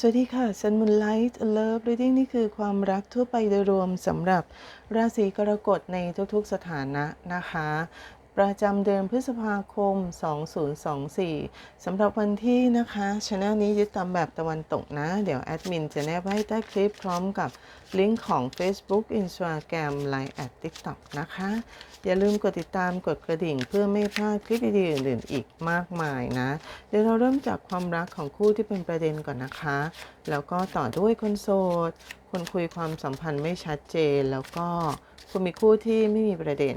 สวัสดีค่ะซันมูนไลท์เลิฟรีดิ้งนี่คือความรักทั่วไปโดยรวมสำหรับราศีกรกฎในทุกๆสถานะนะคะ ประจำเดือนพฤษภาคม 2024 สำหรับวันที่นะคะช anel นี้ยึดตามแบบตะวันตกนะ เดี๋ยวแอดมินจะแนบไว้ใต้คลิปพร้อมกับลิงก์ของ Facebook Instagram Line แอด TikTok นะคะ อย่าลืมกดติดตามกดกระดิ่งเพื่อไม่พลาดคลิปดีๆอื่นๆอีกมากมายนะ เดี๋ยวเราเริ่มจากความรักของคู่ที่เป็นประเด็นก่อนนะคะ แล้วก็ต่อด้วยคนโสด คนคุยความสัมพันธ์ไม่ชัดเจน แล้วก็คุณมีคู่ที่ไม่มีประเด็น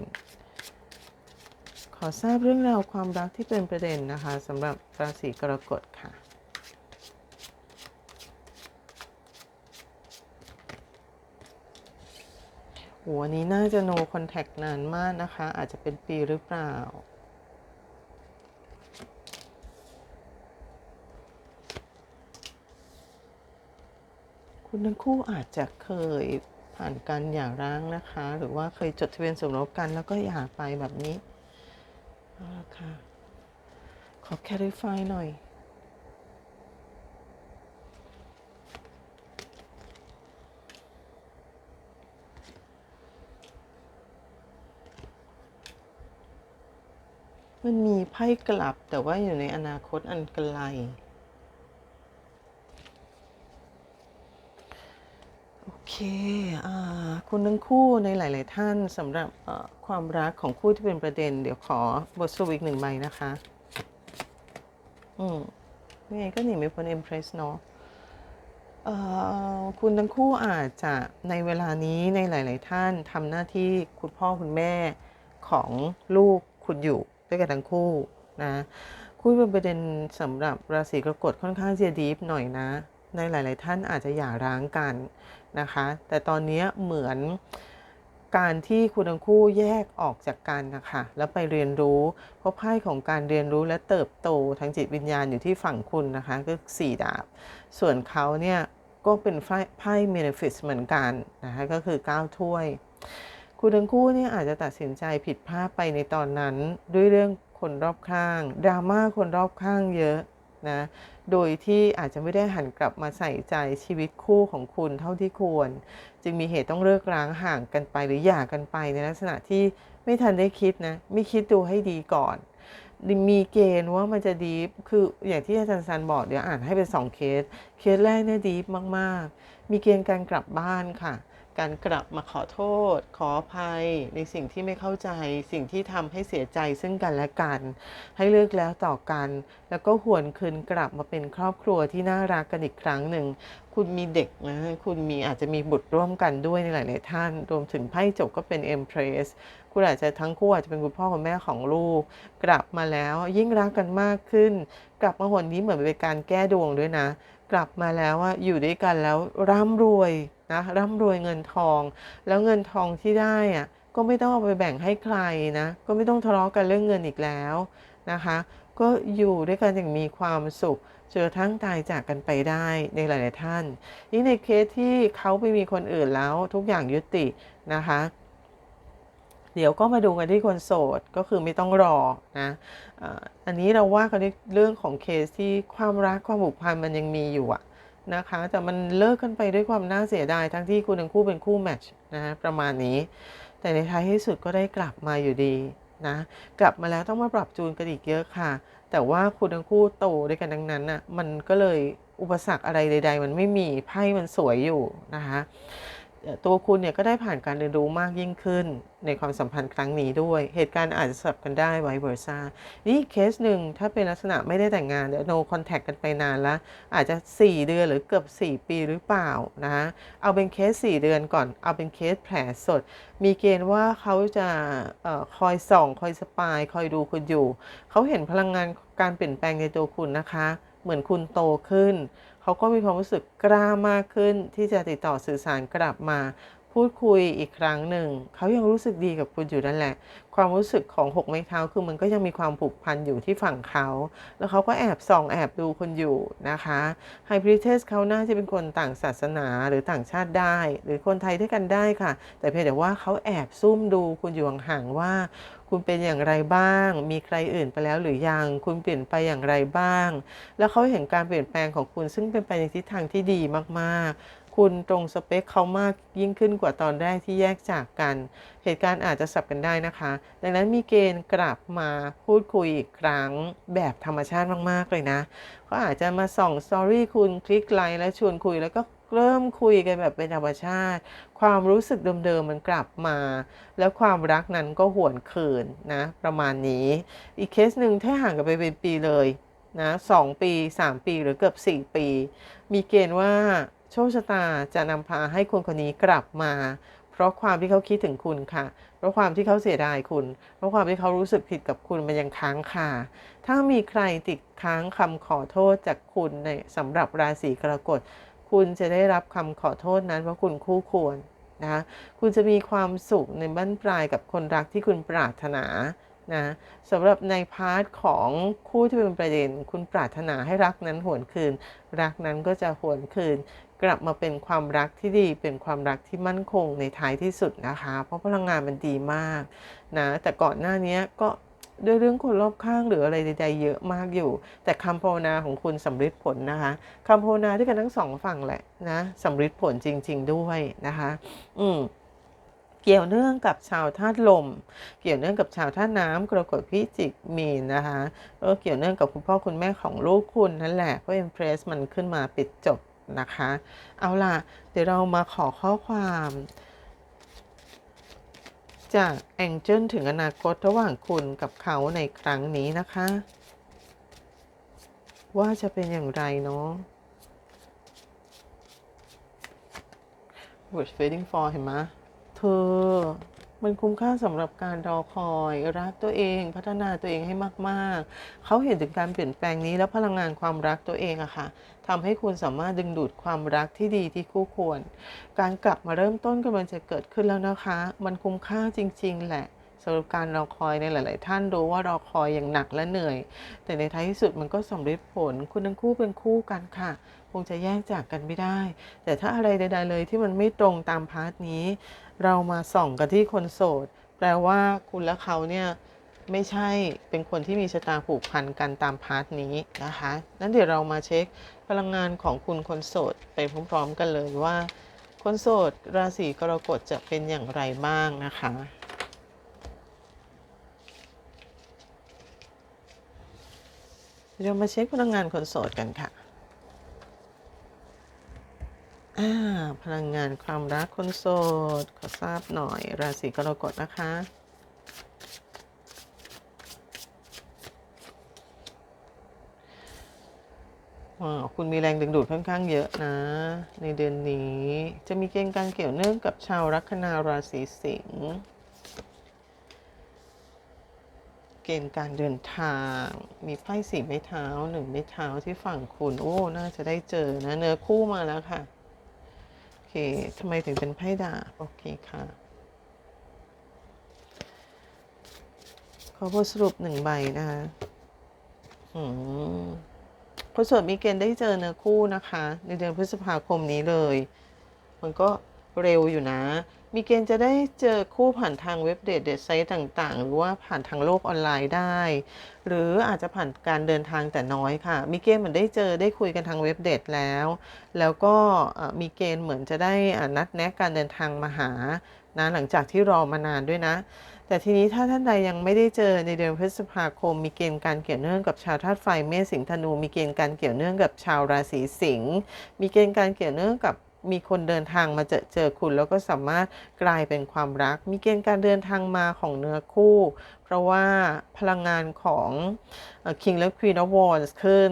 ขอทราบเรื่องราวความรักที่เป็นประเด็นนะคะสำหรับราศีกรกฎค่ะโหอันนี้น่าจะ no contact นานมากนะคะ อาจจะเป็นปีหรือเปล่าคุณทั้งคู่อาจจะเคยผ่านการหย่าร้างนะคะ หรือว่าเคยจดทะเบียนสมรสกันแล้วก็หย่าไปแบบนี้ เอาละค่ะ ขอ clarify หน่อย มันมีไพ่กลับแต่ว่าอยู่ในอนาคตอันไกล โอเคคุณทั้งคู่ในหลาย ๆ ท่านสำหรับความรักของคู่ที่เป็นประเด็น เดี๋ยวขอบทสรุปอีกหนึ่งใบนะคะ อืมยังไงก็หนีไม่พ้น Empress เนาะคุณทั้งคู่อาจจะในเวลานี้ในหลาย ๆ ท่านทำหน้าที่คุณพ่อคุณแม่ของลูกคุณอยู่ด้วยกันทั้งคู่นะคู่เป็นประเด็นสำหรับราศีกรกฎค่อนข้างจะดีฟหน่อยนะ ในหลาย ๆ ท่านอาจจะหย่าร้างกัน นะคะ แต่ตอนนี้เหมือนการที่คุณทั้งคู่แยกออกจากกันนะคะแล้วไปเรียนรู้เพราะไพ่ของการเรียนรู้และเติบโตทางจิตวิญญาณอยู่ที่ฝั่งคุณนะคะก็สี่ดาบ ส่วนเขาเนี่ยก็เป็นไพ่ไพ่เมนฟิสเหมือนกันนะคะก็คือ9ถ้วย คุณทั้งคู่เนี่ยอาจจะตัดสินใจผิดพลาดไปในตอนนั้น ด้วยเรื่องคนรอบข้างดราม่าคนรอบข้างเยอะ นะโดยที่อาจจะไม่ได้หันกลับมาใส่ใจชีวิตคู่ของคุณเท่าที่ควร จึงมีเหตุต้องเลิกร้างห่างกันไปหรือหย่ากันไปในลักษณะที่ไม่ทันได้คิดนะไม่คิดดูให้ดีก่อน มีเกณฑ์ว่ามันจะดีฟคืออย่างที่อาจารย์ซันบอกเดี๋ยวอ่านให้เป็นสองเคส เคสแรกเนี่ยดีฟมากๆ มีเกณฑ์การกลับบ้านค่ะ การกลับมาขอโทษ ขออภัย ในสิ่งที่ไม่เข้าใจ สิ่งที่ทำให้เสียใจซึ่งกันและกัน ให้เลิกแล้วต่อกัน แล้วก็หวนคืนกลับมาเป็นครอบครัวที่น่ารักกันอีกครั้งหนึ่ง คุณมีเด็กนะ คุณมีอาจจะมีบุตรร่วมกันด้วยในหลาย ๆ ท่าน รวมถึงไพ่จบก็เป็น Empress คุณอาจจะทั้งคู่อาจจะเป็นคุณพ่อคุณแม่ของลูก กลับมาแล้วยิ่งรักกันมากขึ้น กลับมาหนนี้เหมือนเป็นการแก้ดวงด้วยนะ กลับมาแล้วว่าอยู่ด้วยกันแล้วร่ำรวยนะร่ำรวยเงินทอง แล้วเงินทองที่ได้อะก็ไม่ต้องเอาไปแบ่งให้ใครนะ ก็ไม่ต้องทะเลาะกันเรื่องเงินอีกแล้วนะคะ ก็อยู่ด้วยกันอย่างมีความสุขจนกระทั่งตายจากกันไปได้ในหลาย ๆ ท่าน นี่ในเคสที่เขาไปมีคนอื่นแล้วทุกอย่างยุตินะคะ เดี๋ยวก็มาดูกันที่คนโสดก็คือไม่ต้องรอนะอันนี้เราว่ากันในเรื่องของเคสที่ความรักความผูกพันมันยังมีอยู่อะนะคะ แต่มันเลิกกันไปด้วยความน่าเสียดายทั้งที่คุณทั้งคู่เป็นคู่แมทช์นะฮะประมาณนี้ แต่ในท้ายที่สุดก็ได้กลับมาอยู่ดีนะกลับมาแล้วต้องมาปรับจูนกันอีกเยอะค่ะ แต่ว่าคุณทั้งคู่โตด้วยกันดังนั้นน่ะมันก็เลยอุปสรรคอะไรใด ๆ มันไม่มีไพ่มันสวยอยู่นะคะ ตัวคุณเนี่ยก็ได้ผ่านการเรียนรู้มากยิ่งขึ้นในความสัมพันธ์ครั้งนี้ด้วย เหตุการณ์อาจจะสลับกันได้ไวเวอร์ซ่านี่เคสหนึ่งถ้าเป็นลักษณะไม่ได้แต่งงานเดี๋ยว no contact กันไปนานแล้ว อาจจะ 4 เดือนหรือเกือบ 4 ปีหรือเปล่านะเอาเป็นเคส 4 เดือนก่อน เอาเป็นเคสแผลสด มีเกณฑ์ว่าเขาจะออคอยส่อง คอยสปาย คอยดูคุณอยู่ เขาเห็นพลังงานการเปลี่ยนแปลงในตัวคุณนะคะ เหมือนคุณโตขึ้น เขาก็มีความรู้สึกกล้ามากขึ้น ที่จะติดต่อสื่อสารกลับมา พูดคุยอีกครั้งหนึ่ง เขายังรู้สึกดีกับคุณอยู่นั่นแหละ ความรู้สึกของหกไม้เท้าคือมันก็ยังมีความผูกพันอยู่ที่ฝั่งเขา แล้วเขาก็แอบส่องแอบดูคนอยู่นะคะไฮบริเทสเขาน่าจะเป็นคนต่างศาสนาหรือต่างชาติได้ หรือคนไทยด้วยกันได้ค่ะ แต่เพียงแต่ว่าเขาแอบซุ่มดูคุณอยู่ห่างๆว่า คุณเป็นอย่างไรบ้าง มีใครอื่นไปแล้วหรือยัง คุณเปลี่ยนไปอย่างไรบ้าง แล้วเขาเห็นการเปลี่ยนแปลงของคุณซึ่งเป็นไปในทิศทางที่ดีมากๆ คุณตรงสเปคเขามากยิ่งขึ้นกว่าตอนแรกที่แยกจากกัน เหตุการณ์อาจจะสับกันได้นะคะ ดังนั้นมีเกณฑ์กลับมาพูดคุยอีกครั้งแบบธรรมชาติมากๆเลยนะเขาอาจจะมาส่องสตอรี่คุณคลิกไลค์และชวนคุยแล้วก็ เริ่มคุยกันแบบเป็นธรรมชาติ ความรู้สึกเดิมๆมันกลับมา แล้วความรักนั้นก็หวนคืนนะ ประมาณนี้ อีกเคสหนึ่งถ้าห่างกันไปเป็นปีเลยนะสองปี 3 ปีหรือเกือบ 4 ปี มีเกณฑ์ว่าโชคชะตาจะนำพาให้คนคนนี้กลับมา เพราะความที่เขาคิดถึงคุณค่ะ เพราะความที่เขาเสียดายคุณ เพราะความที่เขารู้สึกผิดกับคุณมันยังค้างคาถ้ามีใครติดค้างคำขอโทษจากคุณในสำหรับราศีกรกฎ คุณจะได้รับคำขอโทษนั้น เพราะคุณคู่ควรนะคุณจะมีความสุขในบั้นปลายกับคนรักที่คุณปรารถนานะสำหรับในพาร์ทของคู่ที่เป็นประเด็น คุณปรารถนาให้รักนั้นหวนคืน รักนั้นก็จะหวนคืน กลับมาเป็นความรักที่ดีเป็นความรักที่มั่นคงในท้ายที่สุดนะคะ เพราะพลังงานมันดีมากนะแต่ก่อนหน้านี้ก็ ด้วยเรื่องคนรอบข้างหรืออะไรใดๆเยอะมากอยู่ แต่คำภาวนาของคุณสำเร็จผลนะคะคำภาวนาด้วยกันทั้งสองฝั่งแหละนะสำเร็จผลจริง ๆ ด้วยนะคะ อืมเกี่ยวเนื่องกับชาวธาตุลม เกี่ยวเนื่องกับชาวธาตุน้ำกรกฎพิจิกมีนนะคะเออเกี่ยวเนื่องกับคุณพ่อคุณแม่ของลูกคุณนั่นแหละเพราะอิมเพรสมันขึ้นมาปิดจบนะคะ เอาล่ะ เดี๋ยวเรามาขอข้อความ จากแองเจิลถึงอนาคตระหว่างคุณกับเขาในครั้งนี้นะคะ ว่าจะเป็นอย่างไรเนาะ We're waiting for เห็นไหมเธอ มันคุ้มค่าสำหรับการรอคอย รักตัวเอง พัฒนาตัวเองให้มาก ๆ เขาเห็นถึงการเปลี่ยนแปลงนี้ แล้วพลังงานความรักตัวเองอะค่ะทำให้คุณสามารถดึงดูดความรักที่ดีที่คู่ควร การกลับมาเริ่มต้นกำลังจะเกิดขึ้นแล้วนะคะ มันคุ้มค่าจริง ๆ แหละ สำหรับการรอคอยในหลาย ๆ ท่านรู้ว่ารอคอยอย่างหนักและเหนื่อย แต่ในท้ายที่สุดมันก็สำเร็จผลคุณทั้งคู่เป็นคู่กันค่ะ คงจะแยกจากกันไม่ได้ แต่ถ้าอะไรใด ๆ เลยที่มันไม่ตรงตามพาร์ทนี้ เรามาส่องกันที่คนโสด แปลว่าคุณและเขาเนี่ยไม่ใช่เป็นคนที่มีชะตาผูกพันกันตามพาร์ทนี้นะคะนั้นเดี๋ยวเรามาเช็คพลังงานของคุณคนโสดไปพร้อม ๆ กันเลยว่า คนโสดราศีกรกฎจะเป็นอย่างไรบ้างนะคะ เรามาเช็คพลังงานคนโสดกันค่ะอ่าพลังงานความรักคนโสด ขอทราบหน่อย ราศีกรกฎนะคะ ว้าวคุณมีแรงดึงดูดค่อนข้างเยอะนะ ในเดือนนี้จะมีเกณฑ์การเกี่ยวเนื่องกับชาวลัคนาราศีสิงห์ เกณฑ์การเดินทาง มีไพ่สีไม้เท้าหนึ่งไม้เท้าที่ฝั่งคุณ โอ้ น่าจะได้เจอนะเนื้อคู่มาแล้วค่ะ โอเคทำไมถึงเป็นไพ่ดาบ โอเคค่ะ ขอบทสรุปหนึ่งใบนะคะอืมคนโสดมีเกณฑ์ได้เจอเนื้อคู่นะคะ ในเดือนพฤษภาคมนี้เลย มันก็เร็วอยู่นะ มีเกณฑ์จะได้เจอคู่ผ่านทางเว็บเดทเดทไซต์ต่างๆ หรือว่าผ่านทางโลกออนไลน์ได้ หรืออาจจะผ่านการเดินทางแต่น้อยค่ะ มีเกณฑ์เหมือนได้เจอได้คุยกันทางเว็บเดทแล้ว แล้วก็มีเกณฑ์เหมือนจะได้นัดแนะการเดินทางมาหานะหลังจากที่รอมานานด้วยนะ แต่ทีนี้ถ้าท่านใดยังไม่ได้เจอในเดือนพฤษภาคม มีเกณฑ์การเกี่ยวเนื่องกับชาวธาตุไฟเมษสิงห์ธนู มีเกณฑ์การเกี่ยวเนื่องกับชาวราศีสิงห์มีเกณฑ์การเกี่ยวเนื่องกับ มีคนเดินทางมาเจอเจอคุณแล้วก็สามารถกลายเป็นความรัก มีเกณฑ์การเดินทางมาของเนื้อคู่ เพราะว่าพลังงานของ King และ Queen of Wands ขึ้น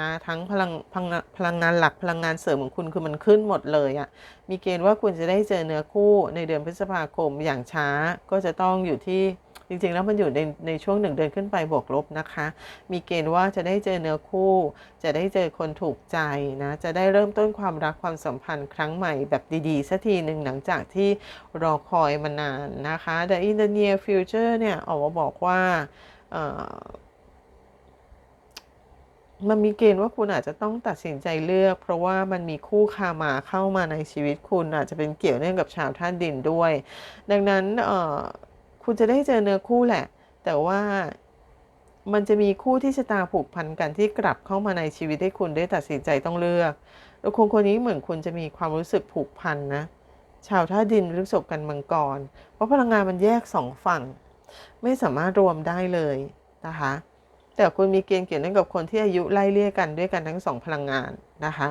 นะทั้งพลังพลังพลังงานหลักพลังงานเสริมของคุณคือมันขึ้นหมดเลยอะ่ะมีเกณฑ์ว่าคุณจะได้เจอเนื้อคู่ในเดือนพฤษภาคมอย่างช้าก็จะต้องอยู่ที่ จริงๆ แล้วมันอยู่ในในช่วงหนึ่งเดือนขึ้นไปบวกลบนะคะ มีเกณฑ์ว่าจะได้เจอเนื้อคู่ จะได้เจอคนถูกใจนะ จะได้เริ่มต้นความรักความสัมพันธ์ครั้งใหม่แบบดีๆสักทีหนึ่งหลังจากที่รอคอยมานานนะคะแต่ in the near future เนี่ยออกมาบอกว่ามันมีเกณฑ์ว่าคุณอาจจะต้องตัดสินใจเลือก เพราะว่ามันมีคู่คามาเข้ามาในชีวิตคุณอาจจะเป็นเกี่ยวเนื่องกับชาวธาตุดินด้วย ดังนั้น คุณจะได้เจอเนื้อคู่แหละ แต่ว่ามันจะมีคู่ที่ชะตาผูกพันกันที่กลับเข้ามาในชีวิตให้คุณได้ตัดสินใจต้องเลือก แล้วคนคนนี้เหมือนคุณจะมีความรู้สึกผูกพันนะ ชาวท่าดินพฤษภกันมังกร เพราะพลังงานมันแยกสองฝั่ง ไม่สามารถรวมได้เลยนะคะ แต่คุณมีเกณฑ์เกี่ยวเนื่องกับคนที่อายุไล่เลี่ยกันด้วยกันทั้งสองพลังงานนะคะ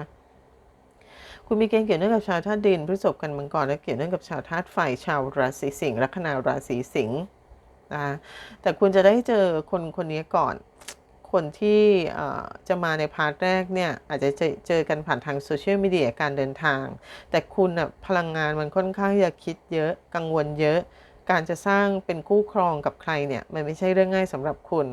คุณมีเกณฑ์เกี่ยวเนื่องกับชาวธาตุดินพฤษภกันมังกรและเกี่ยวเนื่องกับชาวธาตุไฟชาวราศีสิงห์ลัคนาราศีสิงห์นะแต่คุณจะได้เจอคนคนนี้ก่อน คนที่จะมาในพาร์ทแรกเนี่ย อาจจะเจอเจอกันผ่านทางโซเชียลมีเดียการเดินทาง แต่คุณนะพลังงานมันค่อนข้างจะคิดเยอะกังวลเยอะ การจะสร้างเป็นคู่ครองกับใครเนี่ย มันไม่ใช่เรื่องง่ายสำหรับคุณ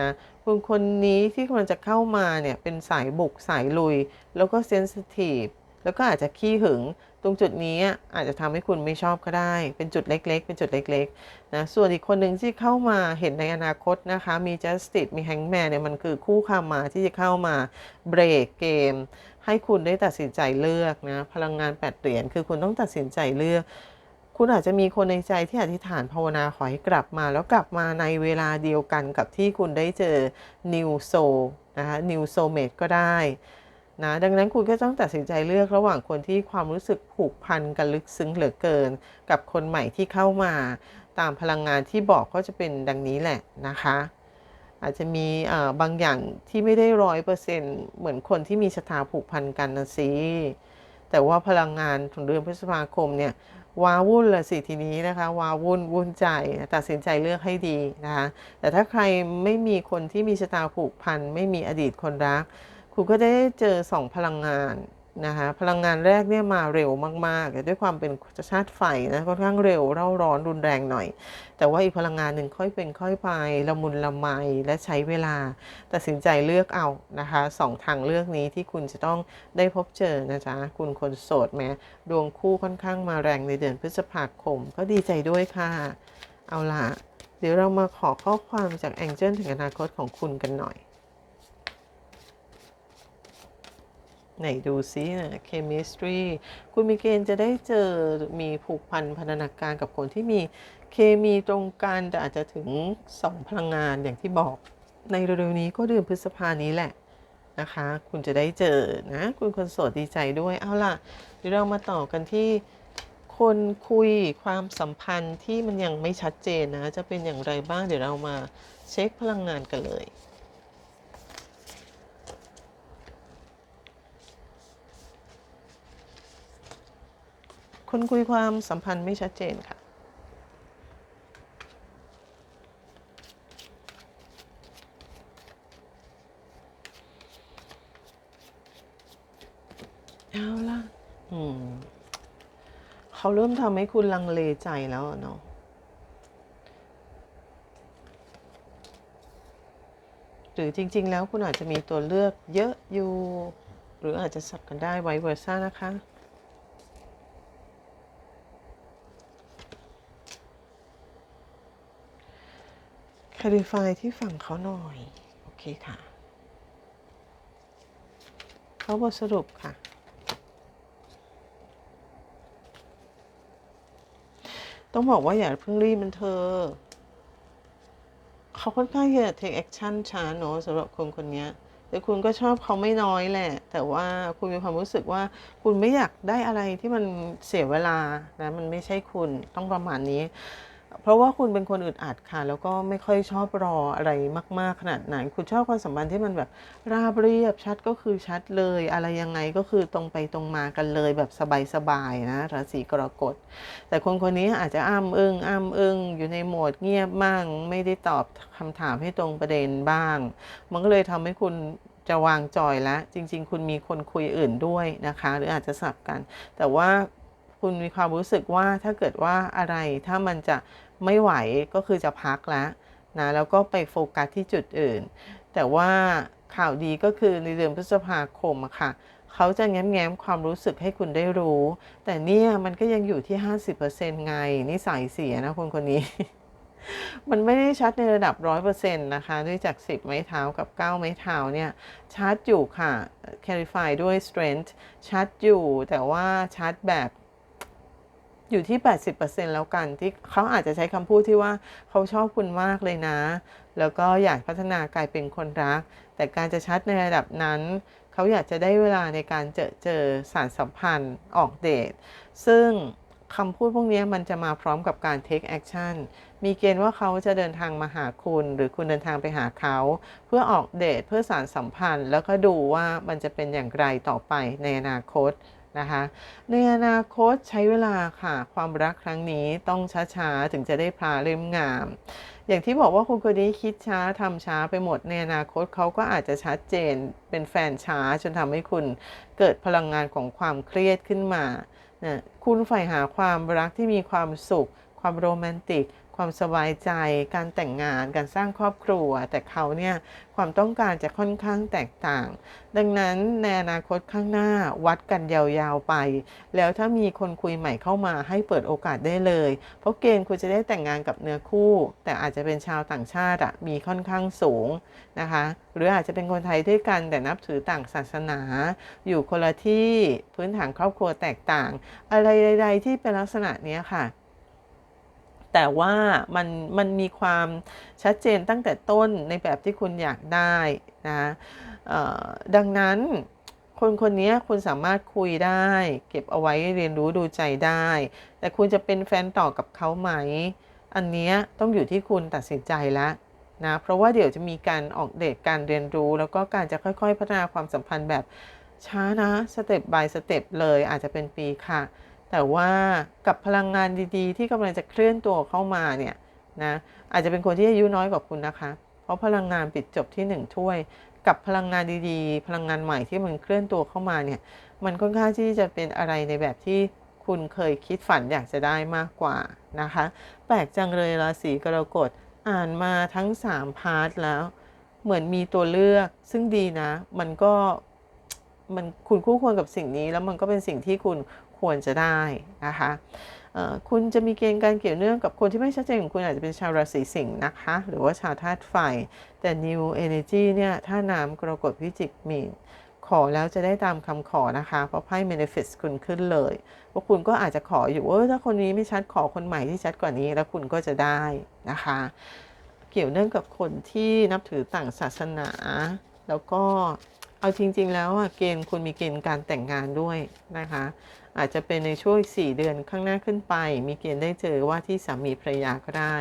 นะคุณคนนี้ที่กำลังจะเข้ามาเนี่ย เป็นสายบุกสายลุย แล้วก็เซนซิทีฟ แล้วก็อาจจะขี้หึง ตรงจุดนี้อาจจะทำให้คุณไม่ชอบก็ได้ เป็นจุดเล็ก ๆ เป็นจุดเล็กๆนะส่วนอีกคนหนึ่งที่เข้ามาเห็นในอนาคตนะคะ มี justice มี hangman เนี่ยมันคือคู่คามาที่จะเข้ามาเบรกเกม ให้คุณได้ตัดสินใจเลือกนะพลังงานแปดเหรียญคือคุณต้องตัดสินใจเลือกคุณอาจจะมีคนในใจที่อธิษฐานภาวนาขอให้กลับมา แล้วกลับมาในเวลาเดียวกันกับที่คุณได้เจอ New Soul นะคะ New Soulmate ก็ได้ นะดังนั้นคุณก็ต้องตัดสินใจเลือกระหว่างคนที่ความรู้สึกผูกพันกันลึกซึ้งเหลือเกิน กับคนใหม่ที่เข้ามา ตามพลังงานที่บอกก็จะเป็นดังนี้แหละนะคะ อาจจะมีบางอย่างที่ไม่ได้ร้อยเปอร์เซ็นต์เหมือนคนที่มีชะตาผูกพันกันนะสิแต่ว่าพลังงานของเดือนพฤษภาคมเนี่ยว้าวุ่นละสิทีนี้นะคะว้าวุ่นวุ่นใจตัดสินใจเลือกให้ดีนะคะแต่ถ้าใครไม่มีคนที่มีชะตาผูกพันไม่มีอดีตคนรัก คุณก็ได้เจอสองพลังงานนะคะพลังงานแรกเนี่ยมาเร็วมากๆด้วยความเป็นชาติไฟนะค่อนข้างเร็วเร่าร้อนรุนแรงหน่อย แต่ว่าอีกพลังงานหนึ่งค่อยเป็นค่อยไปละมุนละไมและใช้เวลาตัดสินใจเลือกเอานะคะสองทางเลือกนี้ที่คุณจะต้องได้พบเจอนะจ๊ะคุณคนโสดแม้ดวงคู่ค่อนข้างมาแรงในเดือนพฤษภาคม ก็ดีใจด้วยค่ะเอาล่ะ เดี๋ยวเรามาขอข้อความจากแองเจิลถึงอนาคตของคุณกันหน่อย ไหนดูซินะ chemistry คุณมีเกณฑ์จะได้เจอมีผูกพันพันธนาการกับคนที่มีเคมีตรงกันแต่อาจจะถึงสองพลังงานอย่างที่บอก ในเร็วๆนี้ก็เดือนพฤษภานี้แหละนะคะ คุณจะได้เจอนะ คุณคนโสดดีใจด้วย เอาล่ะ เดี๋ยวเรามาต่อกันที่คนคุยความสัมพันธ์ที่มันยังไม่ชัดเจนนะ จะเป็นอย่างไรบ้างเดี๋ยวเรามาเช็คพลังงานกันเลย คนคุยความสัมพันธ์ไม่ชัดเจนค่ะ เอาล่ะอืม เขาเริ่มทำให้คุณลังเลใจแล้วเนาะหรือจริง ๆ แล้วคุณอาจจะมีตัวเลือกเยอะอยู่ หรืออาจจะสับกันได้ไวเวอร์ซ่านะคะ คาริฟายที่ฝั่งเขาหน่อย โอเคค่ะ เขาบทสรุปค่ะ ต้องบอกว่าอย่าเพิ่งรีบมันเธอ เขาค่อนข้างจะ take action ช้าเนอะสำหรับคนคนนี้แต่คุณก็ชอบเขาไม่น้อยแหละ แต่ว่าคุณมีความรู้สึกว่าคุณไม่อยากได้อะไรที่มันเสียเวลานะ มันไม่ใช่คุณต้องประมาณนี้ เพราะว่าคุณเป็นคนอึดอัดค่ะ แล้วก็ไม่ค่อยชอบรออะไรมาก ๆ ขนาดไหนคุณชอบความสัมพันธ์ที่มันแบบราบเรียบชัดก็คือชัดเลย อะไรยังไงก็คือตรงไปตรงมากันเลยแบบสบาย ๆ นะราศีกรกฎ แต่คนคนนี้อาจจะอ้ำอึ้งอ้ำอึ้งอยู่ในโหมดเงียบบ้างไม่ได้ตอบคำถามให้ตรงประเด็นบ้าง มันก็เลยทำให้คุณจะวางจอยแล้ว จริง ๆ คุณมีคนคุยอื่นด้วยนะคะ หรืออาจจะสับกัน แต่ว่าคุณมีความรู้สึกว่าถ้าเกิดว่าอะไรถ้ามันจะ ไม่ไหวก็คือจะพักแล้วนะแล้วก็ไปโฟกัสที่จุดอื่น แต่ว่าข่าวดีก็คือในเดือนพฤษภาคมอะค่ะเขาจะแง้มๆความรู้สึกให้คุณได้รู้ แต่เนี่ยมันก็ยังอยู่ที่ 50%ไงนิสัยเสียนะคนคนนี้ มันไม่ได้ชัดในระดับ 100%นะคะ ด้วยจาก 10 ไม้เท้ากับ 9 ไม้เท้าเนี่ยชัดอยู่ค่ะ clarify ด้วย strength ชัดอยู่แต่ว่าชัดแบบ อยู่ที่ 80%แล้วกันที่เขาอาจจะใช้คำพูดที่ว่าเขาชอบคุณมากเลยนะ แล้วก็อยากพัฒนากลายเป็นคนรัก แต่การจะชัดในระดับนั้น เขาอยากจะได้เวลาในการเจอเจอสารสัมพันธ์ออกเดท ซึ่งคำพูดพวกนี้มันจะมาพร้อมกับการ take action มีเกณฑ์ว่าเขาจะเดินทางมาหาคุณ หรือคุณเดินทางไปหาเขา เพื่อออกเดทเพื่อสารสัมพันธ์ แล้วก็ดูว่ามันจะเป็นอย่างไรต่อไปในอนาคต นะคะในอนาคตใช้เวลาค่ะ ความรักครั้งนี้ต้องช้าๆ ถึงจะได้พาเล่มงาม อย่างที่บอกว่าคุณคนนี้คิดช้าทำช้าไปหมด ในอนาคตเขาก็อาจจะชัดเจนเป็นแฟนช้าจนทำให้คุณเกิดพลังงานของความเครียดขึ้นมานะคุณใฝ่หาความรักที่มีความสุข ความโรแมนติก ความสบายใจ การแต่งงาน การสร้างครอบครัว แต่เขาเนี่ยความต้องการจะค่อนข้างแตกต่าง ดังนั้นในอนาคตข้างหน้าวัดกันยาวๆไป แล้วถ้ามีคนคุยใหม่เข้ามาให้เปิดโอกาสได้เลย เพราะเกณฑ์คุณจะได้แต่งงานกับเนื้อคู่ แต่อาจจะเป็นชาวต่างชาติอะมีค่อนข้างสูงนะคะ หรืออาจจะเป็นคนไทยด้วยกันแต่นับถือต่างศาสนา อยู่คนละที่พื้นฐานครอบครัวแตกต่าง อะไรใด ๆ ที่เป็นลักษณะนี้ค่ะ แต่ว่ามันมันมีความชัดเจนตั้งแต่ต้นในแบบที่คุณอยากได้นะดังนั้นคนคนนี้คุณสามารถคุยได้ เก็บเอาไว้เรียนรู้ดูใจได้ แต่คุณจะเป็นแฟนต่อกับเขาไหม อันนี้ต้องอยู่ที่คุณตัดสินใจแล้วนะเพราะว่าเดี๋ยวจะมีการออกเดทการเรียนรู้ แล้วก็การจะค่อยๆ พัฒนาความสัมพันธ์แบบช้านะสเต็ป by สเต็ปเลยอาจจะเป็นปีค่ะ แต่ว่ากับพลังงานดีๆ ที่กำลังจะเคลื่อนตัวเข้ามาเนี่ยนะอาจจะเป็นคนที่อายุน้อยกว่าคุณนะคะ เพราะพลังงานปิดจบที่ 1 ถ้วย กับพลังงานดีๆ พลังงานใหม่ที่มันเคลื่อนตัวเข้ามาเนี่ยมันค่อนข้างที่จะเป็นอะไรในแบบที่คุณเคยคิดฝันอยากจะได้มากกว่านะคะ แปลกจังเลยราศีกรกฎอ่านมาทั้ง 3 พาร์ทแล้ว เหมือนมีตัวเลือกซึ่งดีนะ มันก็มันคุณคู่ควรกับสิ่งนี้แล้วมันก็เป็นสิ่งที่คุณ ควรจะได้นะคะคุณจะมีเกณฑ์การเกี่ยวเนื่องกับคนที่ไม่ชัดเจนของคุณอาจจะเป็นชาวราศีสิงห์นะคะ หรือว่าชาวธาตุไฟ แต่ New Energy เนี่ยถ้าน้ำกรกฎพิจิกมีนขอแล้วจะได้ตามคำขอนะคะ เพราะไพ่ manifest คุณขึ้นเลยว่าคุณก็อาจจะขออยู่ว่าถ้าคนนี้ไม่ชัดขอคนใหม่ที่ชัดกว่านี้แล้วคุณก็จะได้นะคะ เกี่ยวเนื่องกับคนที่นับถือต่างศาสนา แล้วก็เอาจริง ๆ แล้วเกณฑ์คุณมีเกณฑ์การแต่งงานด้วยนะคะ อาจจะเป็นในช่วง 4 เดือนข้างหน้าขึ้นไป มีเกณฑ์ได้เจอว่าที่สามีภรรยาก็ได้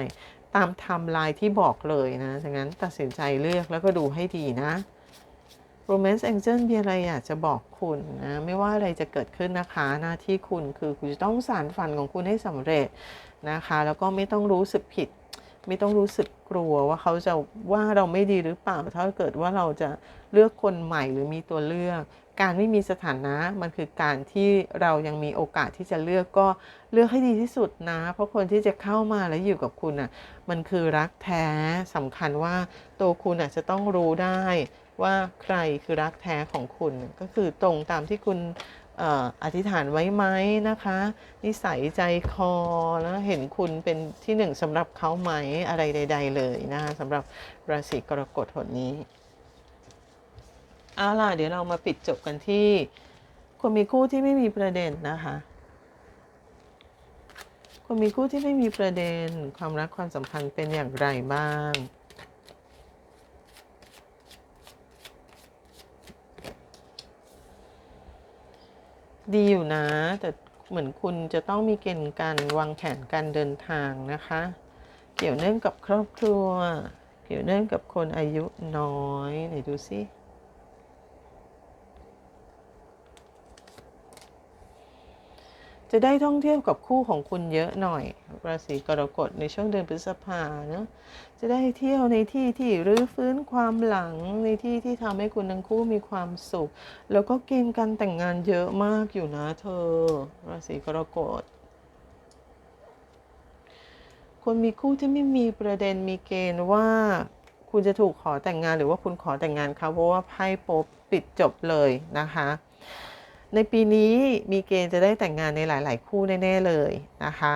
ตามไทม์ไลน์ที่บอกเลยนะดังนั้นตัดสินใจเลือกแล้วก็ดูให้ดีนะ Romance Angel มีอะไรอยากจะบอกคุณนะไม่ว่าอะไรจะเกิดขึ้นนะคะหน้าที่คุณคือคุณจะต้องสารฝันของคุณให้สำเร็จนะคะ แล้วก็ไม่ต้องรู้สึกผิด ไม่ต้องรู้สึกกลัวว่าเขาจะว่าเราไม่ดีหรือเปล่า ถ้าเกิดว่าเราจะเลือกคนใหม่หรือมีตัวเลือก การไม่มีสถานะมันคือการที่เรายังมีโอกาสที่จะเลือกก็เลือกให้ดีที่สุดนะ เพราะคนที่จะเข้ามาและอยู่กับคุณอะมันคือรักแท้สำคัญว่าตัวคุณอะจะต้องรู้ได้ว่าใครคือรักแท้ของคุณก็คือตรงตามที่คุณอธิษฐานไว้ไหมนะคะ นิสัยใจคอแล้วเห็นคุณเป็นที่หนึ่งสำหรับเขาไหมอะไรใด ๆ เลยนะคะสำหรับราศีกรกฎหนนี้ เอาล่ะเดี๋ยวเรามาปิดจบกันที่คนมีคู่ที่ไม่มีประเด็นนะคะคนมีคู่ที่ไม่มีประเด็นความรักความสัมพันธ์เป็นอย่างไรบ้างดีอยู่นะ แต่เหมือนคุณจะต้องมีเกณฑ์การวางแผนการเดินทางนะคะ เกี่ยวเนื่องกับครอบครัว เกี่ยวเนื่องกับคนอายุน้อยไหนดูสิ จะได้ท่องเที่ยวกับคู่ของคุณเยอะหน่อย ราศีกรกฎในช่วงเดือนพฤษภาเนะจะได้เที่ยวในที่ที่รื้อฟื้นความหลังในที่ที่ทำให้คุณทั้งคู่มีความสุข แล้วก็เกณฑ์การแต่งงานเยอะมากอยู่นะเธอ ราศีกรกฎคนมีคู่ที่ไม่มีประเด็นมีเกณฑ์ว่าคุณจะถูกขอแต่งงานหรือว่าคุณขอแต่งงานเขาเพราะว่าไพ่โป๊บปิดจบเลยนะคะ ในปีนี้มีเกณฑ์จะได้แต่งงานในหลาย ๆ คู่แน่ ๆ เลยนะคะ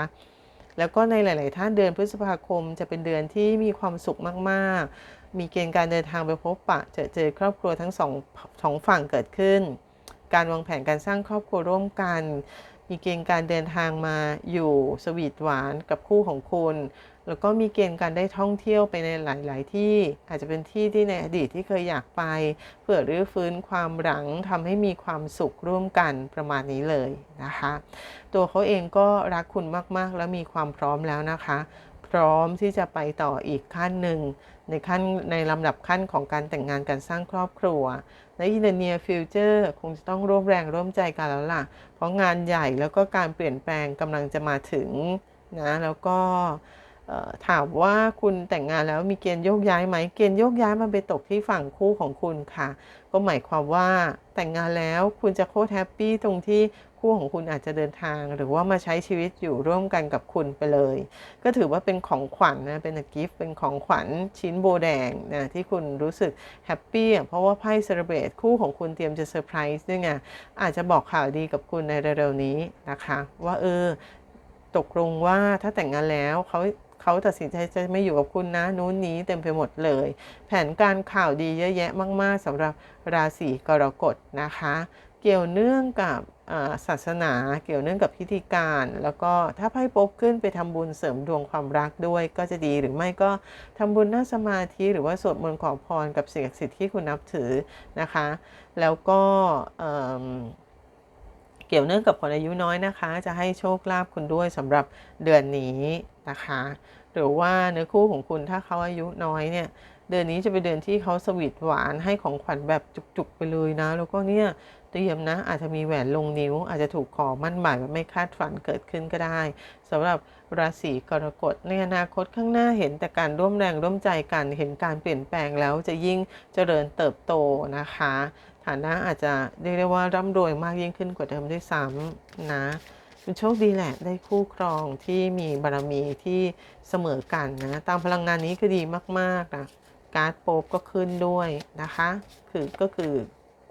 แล้วก็ในหลาย ๆ ท่านเดือนพฤษภาคมจะเป็นเดือนที่มีความสุขมาก ๆ มีเกณฑ์การเดินทางไปพบปะเจอเจอครอบครัวทั้งสองสองฝั่งเกิดขึ้น การวางแผนการสร้างครอบครัวร่วมกัน มีเกณฑ์การเดินทางมาอยู่สวีทหวานกับคู่ของคุณ แล้วก็มีเกณฑ์การได้ท่องเที่ยวไปในหลาย ๆ ที่อาจจะเป็นที่ที่ในอดีตที่เคยอยากไปเพื่อรื้อฟื้นความหลังทำให้มีความสุขร่วมกันประมาณนี้เลยนะคะ ตัวเขาเองก็รักคุณมาก ๆ และมีความพร้อมแล้วนะคะ พร้อมที่จะไปต่ออีกขั้นหนึ่งในขั้นในลำดับขั้นของการแต่งงานการสร้างครอบครัวใน in the near future คงจะต้องร่วมแรงร่วมใจกันแล้วล่ะ เพราะงานใหญ่แล้วก็การเปลี่ยนแปลงกำลังจะมาถึงนะแล้วก็ ถามว่าคุณแต่งงานแล้วมีเกณฑ์โยกย้ายไหมเกณฑ์โยกย้ายมันไปตกที่ฝั่งคู่ของคุณค่ะ ก็หมายความว่าแต่งงานแล้วคุณจะโคตรแฮปปี้ตรงที่คู่ของคุณอาจจะเดินทาง หรือว่ามาใช้ชีวิตอยู่ร่วมกันกับคุณไปเลย ก็ถือว่าเป็นของขวัญนะเป็นกิฟต์เป็นของขวัญชิ้นโบแดงนะที่คุณรู้สึกแฮปปี้เพราะว่าไพ่เซอร์เบตคู่ของคุณเตรียมจะเซอร์ไพรส์ด้วยไงอาจจะบอกข่าวดีกับคุณในเร็วๆนี้นะคะ ว่าเออตกลงว่าถ้าแต่งงานแล้วเขา เขาตัดสินใจจะไม่อยู่กับคุณนะนู้นนี้เต็มไปหมดเลย แผนการข่าวดีเยอะแยะมาก ๆสำหรับราศีกรกฎนะคะ เกี่ยวเนื่องกับศาสนาเกี่ยวเนื่องกับพิธีการ แล้วก็ถ้าไพ่ปบขึ้นไปทำบุญเสริมดวงความรักด้วยก็จะดีหรือไม่ก็ทำบุญนั่งสมาธิหรือว่าสวดมนต์ขอพรกับสิ่งศักดิ์สิทธิ์ที่คุณนับถือนะคะ แล้วก็ เกี่ยวเนื่องกับคนอายุน้อยนะคะ จะให้โชคลาภคุณด้วยสำหรับเดือนนี้นะคะ หรือว่าเนื้อคู่ของคุณถ้าเขาอายุน้อยเนี่ยเดือนนี้จะเป็นเดือนที่เขาสวีทหวานให้ของขวัญแบบจุกๆไปเลยนะ แล้วก็เนี่ยเตรียมนะ อาจจะมีแหวนลงนิ้ว อาจจะถูกขอมั่นหมายแบบไม่คาดฝันเกิดขึ้นก็ได้สำหรับราศีกรกฎในอนาคตข้างหน้าเห็นแต่การร่วมแรงร่วมใจกันเห็นการเปลี่ยนแปลงแล้วจะยิ่งเจริญเติบโตนะคะ ฐานะอาจจะเรียกได้ว่าร่ำรวยมากยิ่งขึ้นกว่าเดิมด้วยซ้ำนะเป็นโชคดีแหละได้คู่ครองที่มีบารมีที่เสมอกันนะตามพลังงานนี้คือดีมากๆนะการ์ดโป๊บก็ขึ้นด้วยนะคะ คือก็คือ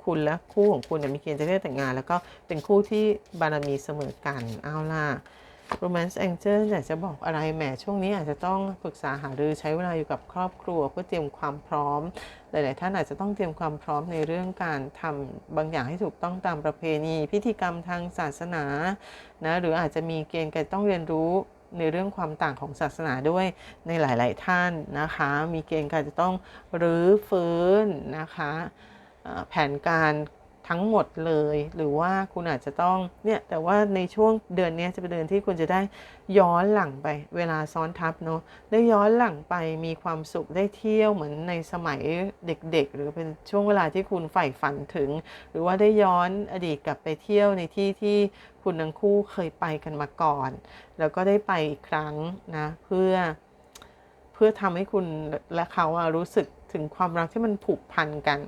คุณและคู่ของคุณเนี่ยมีเกณฑ์จะได้แต่งงาน แล้วก็เป็นคู่ที่บารมีเสมอกันเอาล่ะ Romance Angel อยากจะบอกอะไรแหมช่วงนี้อาจจะต้องปรึกษาหารือใช้เวลาอยู่กับครอบครัว เพื่อเตรียมความพร้อม หลาย ๆ ท่านอาจจะต้องเตรียมความพร้อมในเรื่องการทำบางอย่างให้ถูกต้องตามประเพณี พิธีกรรมทางศาสนานะหรืออาจจะมีเกณฑ์การต้องเรียนรู้ในเรื่องความต่างของศาสนาด้วยในหลาย ๆ ท่านนะคะ มีเกณฑ์การจะต้องรื้อฟื้นนะคะแผนการ ทั้งหมดเลย หรือว่าคุณอาจจะต้องเนี่ยแต่ว่าในช่วงเดือนนี้จะเป็นเดือนที่คุณจะได้ย้อนหลังไป เวลาซ้อนทับเนาะได้ย้อนหลังไปมีความสุขได้เที่ยวเหมือนในสมัยเด็กๆ หรือเป็นช่วงเวลาที่คุณใฝ่ฝันถึง หรือว่าได้ย้อนอดีตกลับไปเที่ยวในที่ที่คุณทั้งคู่เคยไปกันมาก่อน แล้วก็ได้ไปอีกครั้งนะเพื่อเพื่อทำให้คุณและเขารู้สึกถึงความรักที่มันผูกพันกัน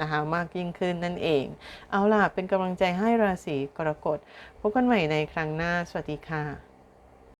นะคะมากยิ่งขึ้นนั่นเอง เอาล่ะเป็นกำลังใจให้ราศีกรกฎพบกันใหม่ในครั้งหน้า สวัสดีค่ะ